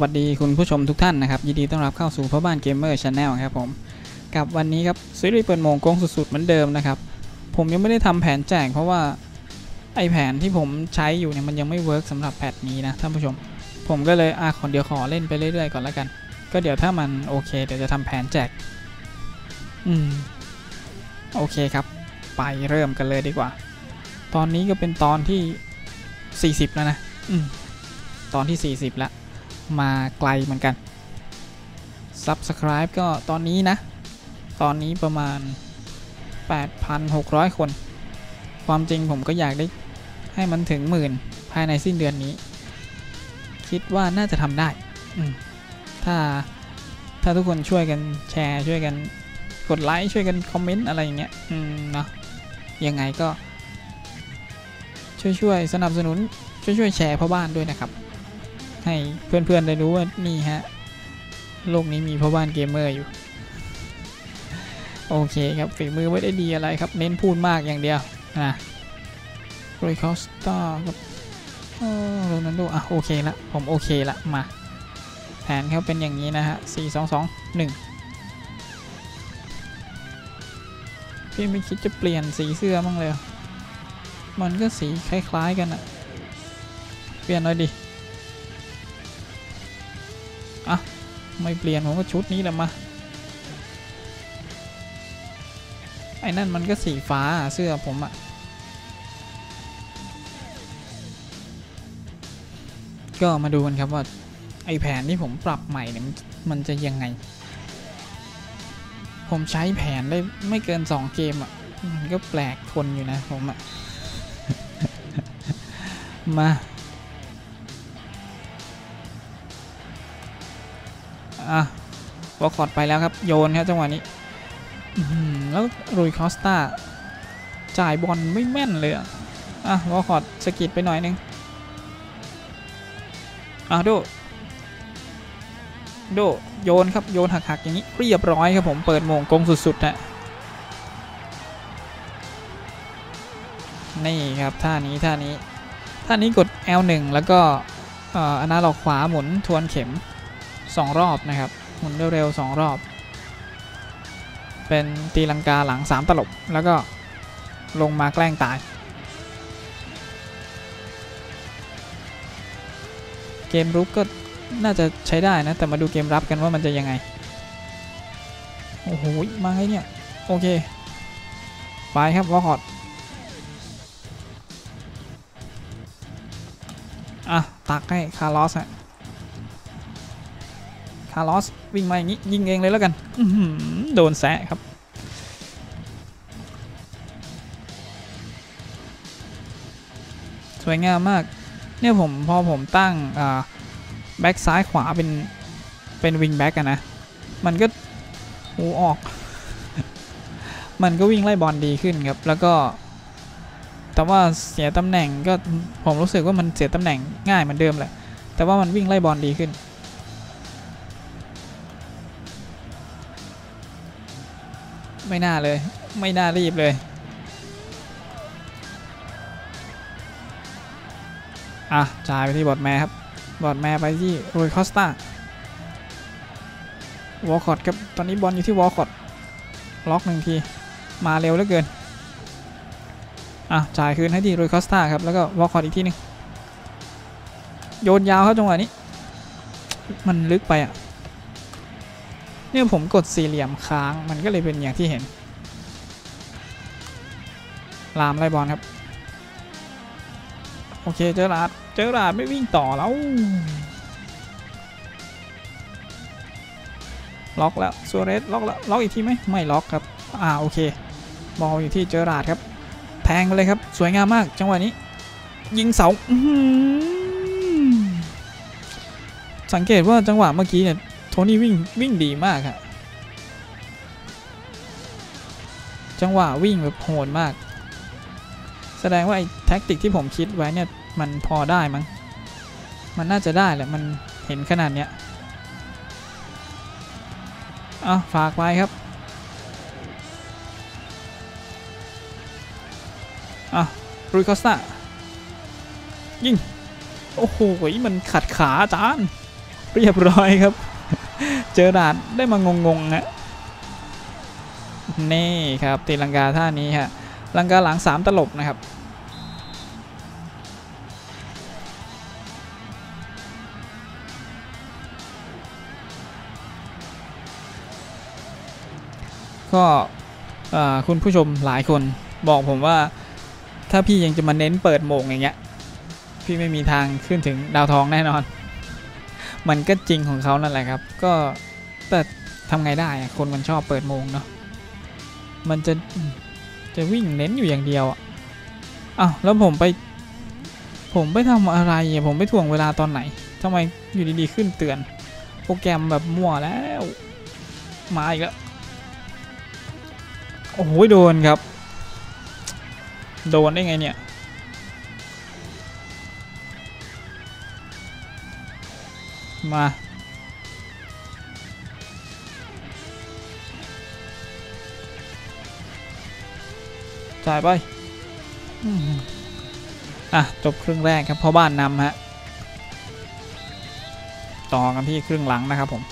วัสดีคุณผู้ชมทุกท่านนะครับ ยินดีต้อนรับเข้าสู่พ่อบ้านเกมเมอร์ชาแนลครับผมกับวันนี้ครับซีรีส์เปิดโมงโกงสุดๆเหมือนเดิมนะครับ ผมยังไม่ได้ทำแผนแจกเพราะว่า ไอแผนที่ผมใช้อยู่เนี่ยมันยังไม่เวิร์กสำหรับแพทนี้นะท่านผู้ชม ผมก็เลยอะขอเดี๋ยวขอเล่นไปเรื่อยๆก่อนแล้วกัน ก็เดี๋ยวถ้ามันโอเคเดี๋ยวจะทำแผนแจก อืมโอเคครับ ไปเริ่มกันเลยดีกว่า ตอนนี้ก็เป็นตอนที่ 40 แล้วนะ อืมตอนที่ 40แล้ว มาไกลเหมือนกัน Subscribe ก็ตอนนี้นะ ตอนนี้ประมาณ 8,600 คน ความจริงผมก็อยากได้ให้มันถึงหมื่นภายในสิ้นเดือนนี้ คิดว่าน่าจะทำได้ ถ้าถ้าทุกคนช่วยกันแชร์ช่วยกันกดไลค์ช่วยกันคอมเมนต์อะไรอย่างเงี้ยเนาะยังไงก็ ช่วยช่วยสนับสนุนช่วยช่วยแชร์พ่อบ้านด้วยนะครับ ให้เพื่อนๆได้รู้ว่านี่ฮะ โลกนี้มีพ่อบ้านเกมเมอร์อยู่ โอเคครับฝีมือไม่ได้ดีอะไรครับ เน้นพูดมากอย่างเดียวนะโรยคอสตาครับโรนันโดอะโอเคละผมโอเคละมา แผนเขาเป็นอย่างนี้นะฮะ4 2 2 1พี่ไม่คิดจะเปลี่ยนสีเสื้อบ้งเลย มันก็สีคล้ายๆกันอะเปลี่ยนหน่อยดิ อะ ไม่เปลี่ยนผมก็ชุดนี้แหละมา ไอ้นั่นมันก็สีฟ้าเสื้อผมอะก็มาดูกันครับว่า ไอแผนที่ผมปรับใหม่เนี่ยมันมันจะยังไง ผมใช้แผนได้ไม่เกิน 2 เกมอะ่ะ มันก็แปลกคนอยู่นะผมอะ่ะ มา อะวอลคอร์ดไปแล้วครับ โยนครับจังหวะนี้แล้วรุยคอสตาจ่ายบอลไม่แม่นเลยอะวอลคอร์ดสกิดไปหน่อยนึงอะดูโดโยนครับโยนหักๆอย่างนี้เรียบร้อยครับผมเปิดโมงกงสุดๆนะนี่ครับท่านี้ท่านี้ท่านี้กด L1 แล้วก็อนนั้นเราขวาหมุนทวนเข็ม 2 รอบนะครับ หมุนเร็วๆ2รอบ เป็นตีลังกาหลัง 3 ตลบ แล้วก็ลงมาแกล้งตาย เกมรุกก็น่าจะใช้ได้นะ แต่มาดูเกมรับกันว่ามันจะยังไง โอ้โห มาไงเนี่ย โอเค ไปครับวอลคอดอะ ตักให้คาร์ลอสฮะ คาร์ลอสวิ่งมาอย่างนี้ยิงเองเลยแล้วกันโดนแซะครับสวยงามมาก เนี่ยผมพอผมตั้งแบ็กซ้ายขวาเป็นเป็นวิงแบ็กอะนะ มันก็หูออก มันก็วิ่งไล่บอลดีขึ้นครับ แล้วก็ แต่ว่าเสียตำแหน่งก็ผมรู้สึกว่ามันเสียตำแหน่งง่ายเหมือนเดิมแหละ แต่ว่ามันวิ่งไล่บอลดีขึ้น ไม่น่าเลย ไม่น่ารีบเลย อะจ่ายไปที่บอดแม่ครับ บอลแม่ไปที่โรยคอสตาวอลคอตครับ ตอนนี้บอลอยู่ที่วอลคอตล็อกหนึ่งที มาเร็วเหลือเกิน อะ จ่ายคืนให้ที่โรยคอสตาครับ แล้วก็วอลคอตอีกทีหนึง โยนยาวครับจังหวะนี้ มันลึกไปอะ เนี่ยผมกดสี่เหลี่ยมค้างมันก็เลยเป็นอย่างที่เห็น ลามไล่บอลครับ โอเคเจอราดเจอราดไม่วิ่งต่อแล้ว ล็อกแล้วซัวเรสล็อกแล้วล็อกอีกทีไหมไม่ล็อกครับ อ่าโอเคบอลอยู่ที่เจอราดครับ แทงไปเลยครับ สวยงามมากจังหวะนี้ ยิงเสาสังเกตว่าจังหวะเมื่อกี้เนี่ย โทนี่วิ่งวิ่งดีมากครับจังหวะวิ่งแบบโหดมาก แสดงว่าไอ้แท็กติกที่ผมคิดไว้เนี่ยมันพอได้มั้ง มันน่าจะได้แหละ มันเห็นขนาดเนี้ยอะฝากไว้ครับอะรุยคอสตายิง โอ้โห มันขัดขาจารย์เรียบร้อยครับ เจอราดได้มางงๆฮะนี่ครับตีลังกาท่านี้ฮะลังกาหลังสามตลบนะครับก็คุณผู้ชมหลายคนบอกผมว่าถ้าพี่ยังจะมาเน้นเปิดโมงอย่างเงี้ย พี่ไม่มีทางขึ้นถึงดาวทองแน่นอน มันก็จริงของเขานั่นแหละครับ ก็แต่ทำไงได้คนมันชอบเปิดโมงเนาะมันจะจะวิ่งเน้นอยู่อย่างเดียวอะอ้าวแล้วผมไป ผมไปทำอะไรผมไปถ่วงเวลาตอนไหนทำไมอยู่ดีๆขึ้นเตือน โปรแกรมแบบมั่วแล้ว มาอีกแล้ว โอ้โหโดนครับ โดนได้ไงเนี่ย มาจ่ายไปอืมอะ จบครึ่งแรกครับเพราะบ้านนำฮะ ต่อกันที่ครึ่งหลังนะครับผม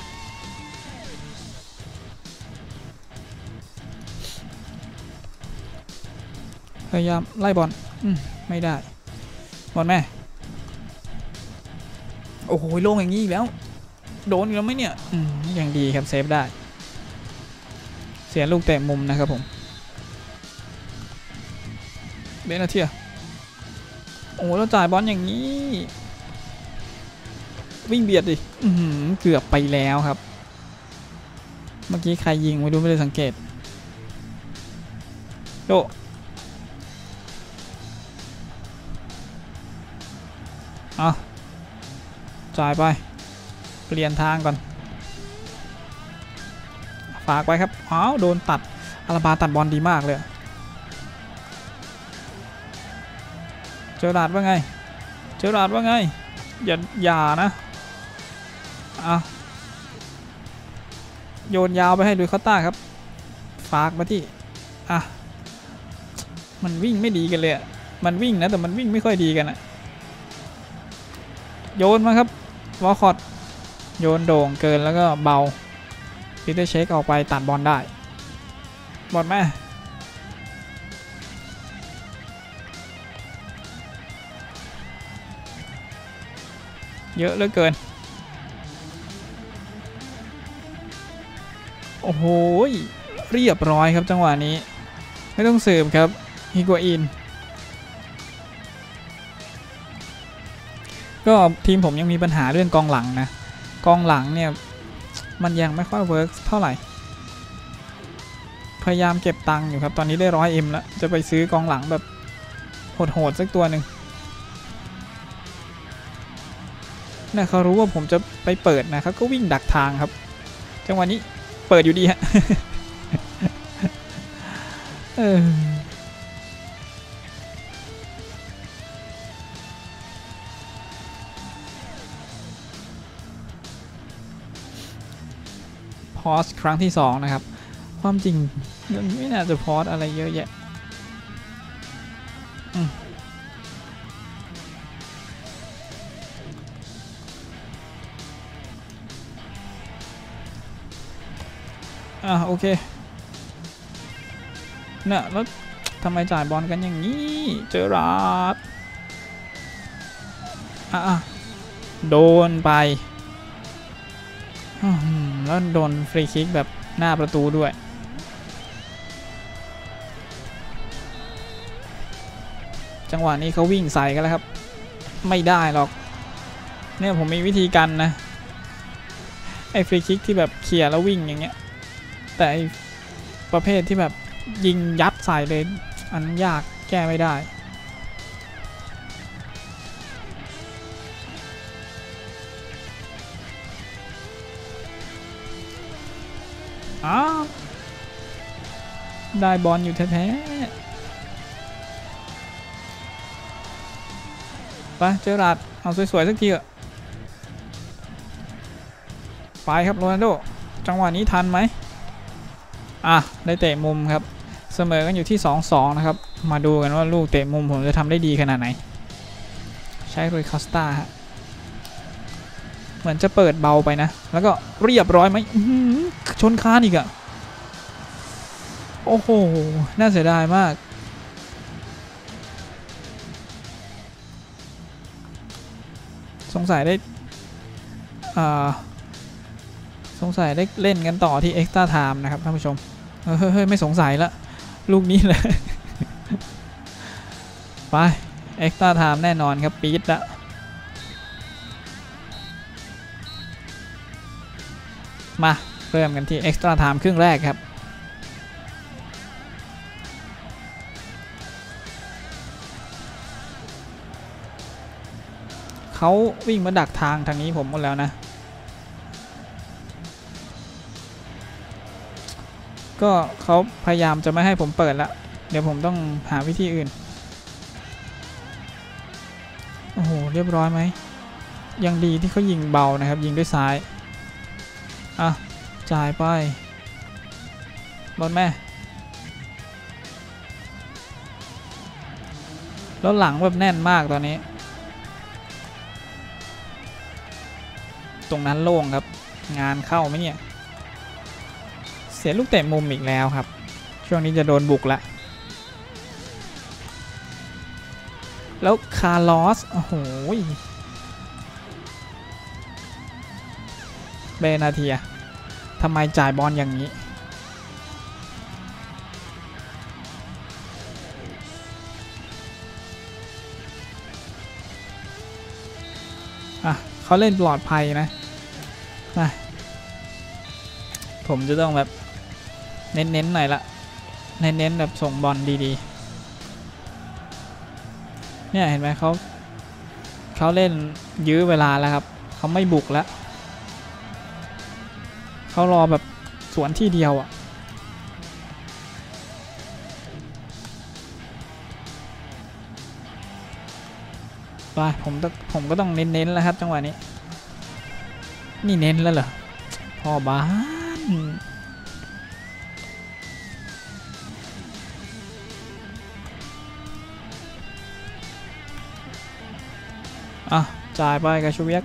พยายามไล่บอลอืมไม่ได้ บอลแม่ โอ้โหโล่งอย่างนี้อีกแล้ว โดนอีกแล้วไหมเนี่ยอืมยังดีครับเซฟได้ เสียลูกเตะมุมนะครับผมเบนาเทียโอ้โหแล้วจ่ายบอลอย่างนี้ วิ่งเบียดดิอือหือเกือบไปแล้วครับ เมื่อกี้ใครยิงไม่รู้ไม่ได้สังเกตโดอา จ่ายไป เปลี่ยนทางก่อน ฝากไว้ครับ อ้าว โดนตัดอาราบาตัดบอลดีมากเลย เจอราดว่าไง เจอราดว่าไง อย่า อย่านะอะโยนยาวไปให้ลุยคอตต้าครับ ฝากมาที่ อะ มันวิ่งไม่ดีกันเลย มันวิ่งนะแต่มันวิ่งไม่ค่อยดีกันอะโยนมาครับ วอลคอตโยนโด่งเกินแล้วก็เบาพีเตอร์เช็คออกไปตัดบอลได้บอลแม่เยอะเหลือเกิน โอ้โห เรียบร้อยครับจังหวะนี้ ไม่ต้องสืบครับฮิกัวอิน ก็ทีมผมยังมีปัญหาเรื่องกองหลังนะ กองหลังเนี่ย มันยังไม่ค่อยเวิร์กเท่าไหร่ พยายามเก็บตังค์อยู่ครับ ตอนนี้ได้ร้อยเอ็มแล้ว จะไปซื้อกองหลังแบบโหดๆสักตัวหนึ่งนะเขารู้ว่าผมจะไปเปิดนะเขาก็วิ่งดักทางครับ จังหวะนี้เปิดอยู่ดีฮะ เออ พอสครั้งที่ 2 นะครับ ความจริงมันไม่น่าจะพอสอะไรเยอะแยะอะโอเคเนี่ยแล้วทำไมจ่ายบอลกันอย่างนี้ เจอราดอะอะโดนไป แล้วโดนฟรีคิกแบบหน้าประตูด้วยจังหวะนี้เขาวิ่งใส่กันแล้วครับ ไม่ได้หรอก เนี่ยผมมีวิธีกันนะ ไอ้ฟรีคิกที่แบบเคลียร์แล้ววิ่งอย่างเงี้ย แต่ประเภทที่แบบยิงยัดใส่เลย อันยากแก้ไม่ได้ อ้าวได้บอลอยู่แท้ๆ ไปเจอราดเอาสวยๆสักทีเถอะไปครับโรนัลโด จังหวะนี้ทันไหมอะ ได้เตะมุมครับ เสมอกันอยู่ที่ 2-2 นะครับ มาดูกันว่าลูกเตะมุมผมจะทำได้ดีขนาดไหน ใช้รุยคอสตาฮะ เหมือนจะเปิดเบาไปนะ แล้วก็เรียบร้อยไหมชนคานอีกอะโอ้โห น่าเสียดายมาก สงสัยได้อ่าสงสัยได้เล่นกันต่อที่ Extra Time นะครับท่านผู้ชม เฮ้ยไม่สงสัยละ ลูกนี้เลย ไป Extra Time แน่นอนครับปี๊ดละ มาเริ่มกันที่ Extra Time ครึ่งแรกครับเขาวิ่งมาดักทางทางนี้ผมหมดแล้วนะ ก็เขาพยายามจะไม่ให้ผมเปิดละ เดี๋ยวผมต้องหาวิธีอื่น โอ้โห เรียบร้อยไหม ยังดีที่เขายิงเบานะครับ ยิงด้วยซ้าย อะ จ่ายไปบอลแม่แล้วหลังแบบแน่นมากตอนนี้ ตรงนั้นโล่งครับ งานเข้าไหมเนี่ย เสียลูกเตะมุมอีกแล้วครับ ช่วงนี้จะโดนบุกละ แล้วคาร์ลอส โอ้โหเบนาเทีย ทำไมจ่ายบอลอย่างนี้ อะเขาเล่นปลอดภัยนะมาผมจะต้องแบบ เน้นๆหน่อยละ เน้นๆแบบส่งบอลดีๆ เนี่ยเห็นไหมเขาเขาเล่นยื้อเวลาแล้วครับ เขาไม่บุกแล้ว เขารอแบบสวนที่เดียวอะ่ะไปผมต้องผมก็ต้องเน้นๆแล้วครับจังหวะนี้ นี่เน้นแล้วเหรอพ่อบ้านอะจ่ายไปกับชูเวียก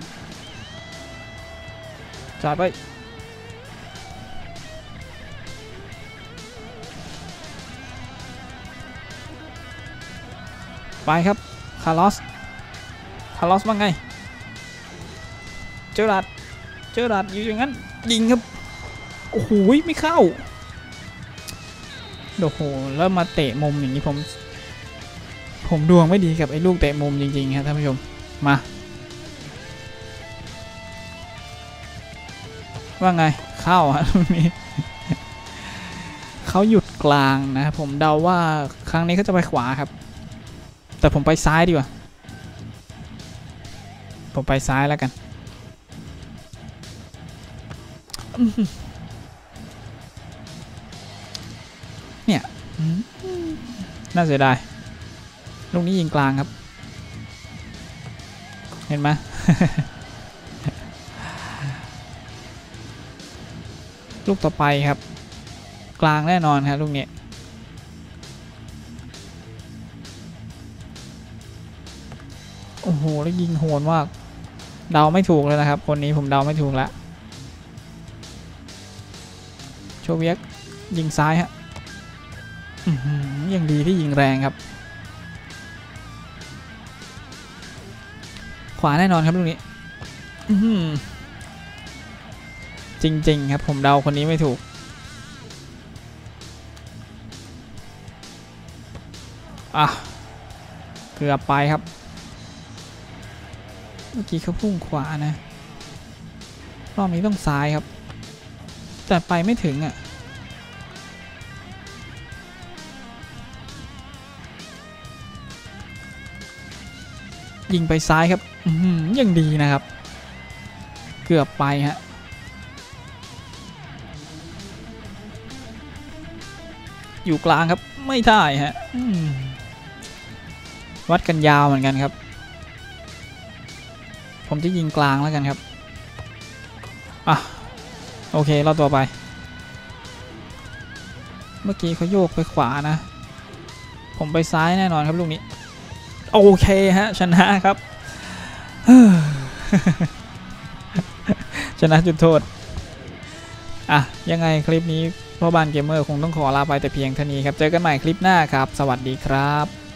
จ่ายไป ไปครับคาร์ลอสคาร์ลอสว่าไง เจอรัดเจอรัดอยู่อย่างนั้น ยิงครับ โอ้โหไม่เข้าโอ้โหแล้วมาเตะมุมอย่างนี้ผม ผมดวงไม่ดีกับไอ้ลูกเตะมุมจริงๆครับท่านผู้ชมมาว่าไงเข้าฮะลูกนี้เขาหยุดกลางนะผมเดาว่าครั้งนี้เขาจะไปขวาครับ แต่ผมไปซ้ายดีกว่า ผมไปซ้ายแล้วกัน เนี่ย น่าเสียดาย ลูกนี้ยิงกลางครับ เห็นไหมลูกต่อไปครับ กลางแน่นอนครับลูกนี้ หแล้วยิงโหดมากเดาไม่ถูกเลยนะครับ คนนี้ผมเดาไม่ถูกล้วโชเวียกยิงซ้ายฮะยังดีที่ยิงแรงครับ ขวาแน่นอนครับลูกนี้จริง ๆ ครับ ผมเดาคนนี้ไม่ถูก อะ เกือบไปครับ เมื่อกี้เขาพุ่งขวานะ รอบนี้ต้องซ้ายครับ แต่ไปไม่ถึงอะ่ะ ยิงไปซ้ายครับยังดีนะครับ เกือบไปฮะอยู่กลางครับไม่ได้ฮะวัดกันยาวเหมือนกันครับ ผมจะยิงกลางแล้วกันครับ อะ โอเคเราตัวไป เมื่อกี้เขาโยกไปขวานะ ผมไปซ้ายแน่นอนครับลูกนี้ โอเคฮะ ชนะครับ ชนะจุดโทษ อะ ยังไงคลิปนี้พ่อบ้านเกมเมอร์คงต้องขอลาไปแต่เพียงเท่านี้ครับ เจอกันใหม่คลิปหน้าครับ สวัสดีครับ